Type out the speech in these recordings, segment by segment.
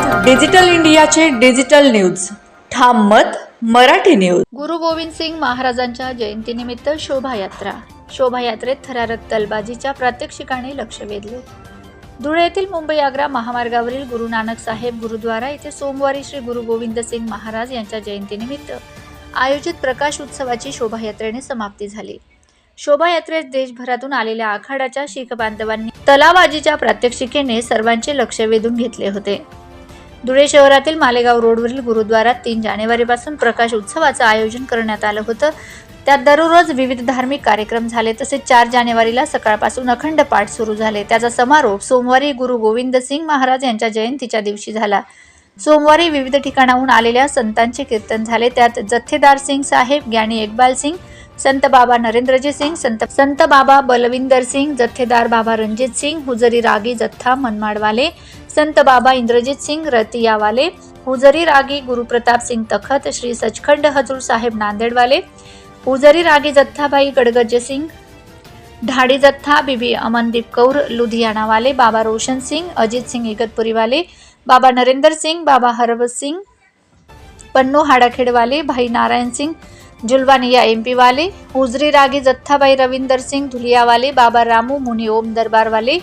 Digital इंडियाचे digital news. ठाम मत मराठी न्यूज. गुरु गोविंद सिंग महाराजांच्या जयंतीनिमित्त शोभायात्रा. शोभायात्रेत थरारक तलबाजीच्या प्रात्यक्षिकाने लक्ष वेधले. धुळे येथील मुंबई आग्रा महामार्गावरील गुरु नानक साहेब गुरुद्वारा येथे सोमवारी श्री गुरु गोविंद सिंग महाराज यांच्या जयंतीनिमित्त आयोजित प्रकाश उत्सवाची शोभायात्रेने समाप्ती झाली. शोभायात्रेत देशभरातून आलेल्या आखाड्याच्या शीख बांधवांनी तलावाजीच्या प्रात्यक्षिकेने सर्वांचे लक्ष वेधून घेतले होते. धुळे शहरातील मालेगाव रोडवरील गुरुद्वारात तीन जानेवारीपासून प्रकाश उत्सवाचं आयोजन करण्यात आलं होतं. त्यात दररोज विविध धार्मिक कार्यक्रम झाले तसेच चार जानेवारीला सकाळपासून अखंड पाठ सुरू झाले. त्याचा समारोप सोमवारी गुरु गोविंद सिंग महाराज यांच्या जयंतीच्या दिवशी झाला. सोमवारी विविध ठिकाणाहून आलेल्या संतांचे कीर्तन झाले. त्यात जथ्थेदार सिंग साहेब ज्ञानी इक्बाल सिंग संत बाबा नरेंद्रजी सिंग संत संत बाबा बलविंदर सिंग जथ्थेदार बाबा रणजित सिंग हुजरी रागी जथ्था मनमाडवाले संत बाबा इंद्रजित सिंग रतियावाले हुजरी रागी गुरुप्रताप सिंग तखत श्री सचखंड हजूर साहेब नांदेडवाले हुजरी रागी जथ्थाबाई गडगज सिंग ढाडी जथ्था बीबी अमनदीप कौर लुधियानावाले बाबा रोशन सिंग अजित सिंग इगतपुरीवाले बाबा नरेंद्र सिंग बाबा हरबत सिंग पन्नू हाडाखेडवाले भाई नारायण सिंग जुलवानिया एम पी वाले हुजरी रागी जत्थाबाई रविंदर सिंग धुलियावाले बाबा रामू मुनी ओम दरबारवाले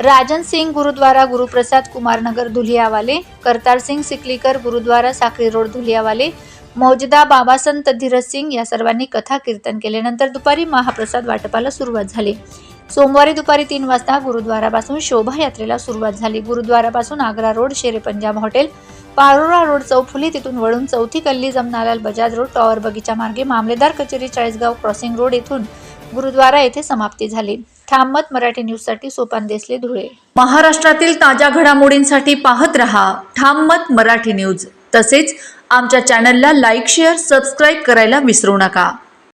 राजन सिंह गुरुद्वारा गुरुप्रसाद कुमारनगर धुलियावाले करतार सिंग सिकलीकर गुरुद्वारा साखरी रोड धुलियावाले मौजदा बाबा संत धीरज सिंग या सर्वांनी कथा कीर्तन केल्यानंतर दुपारी महाप्रसाद वाटपाला सुरुवात झाली. सोमवारी दुपारी तीन वाजता गुरुद्वारापासून शोभायात्रेला सुरुवात झाली. गुरुद्वारापासून Agra road Shere Punjab hotel Parola road चौफुली तिथून वळून चौथी गल्ली जमनालाल बजाज रोड टॉवर बगीचा मार्गे मामलेदार कचेरी चाळीसगाव क्रॉसिंग रोड येथून गुरुद्वारा येथे समाप्ती झाली. ठाम मत मराठी न्यूजसाठी सोपान देसले धुळे. महाराष्ट्रातील ताज्या घडामोडींसाठी पाहत रहा. ठाम मत मराठी न्यूज. तसेच आमच्या चॅनलला लाईक शेअर सबस्क्राईब करायला विसरू नका.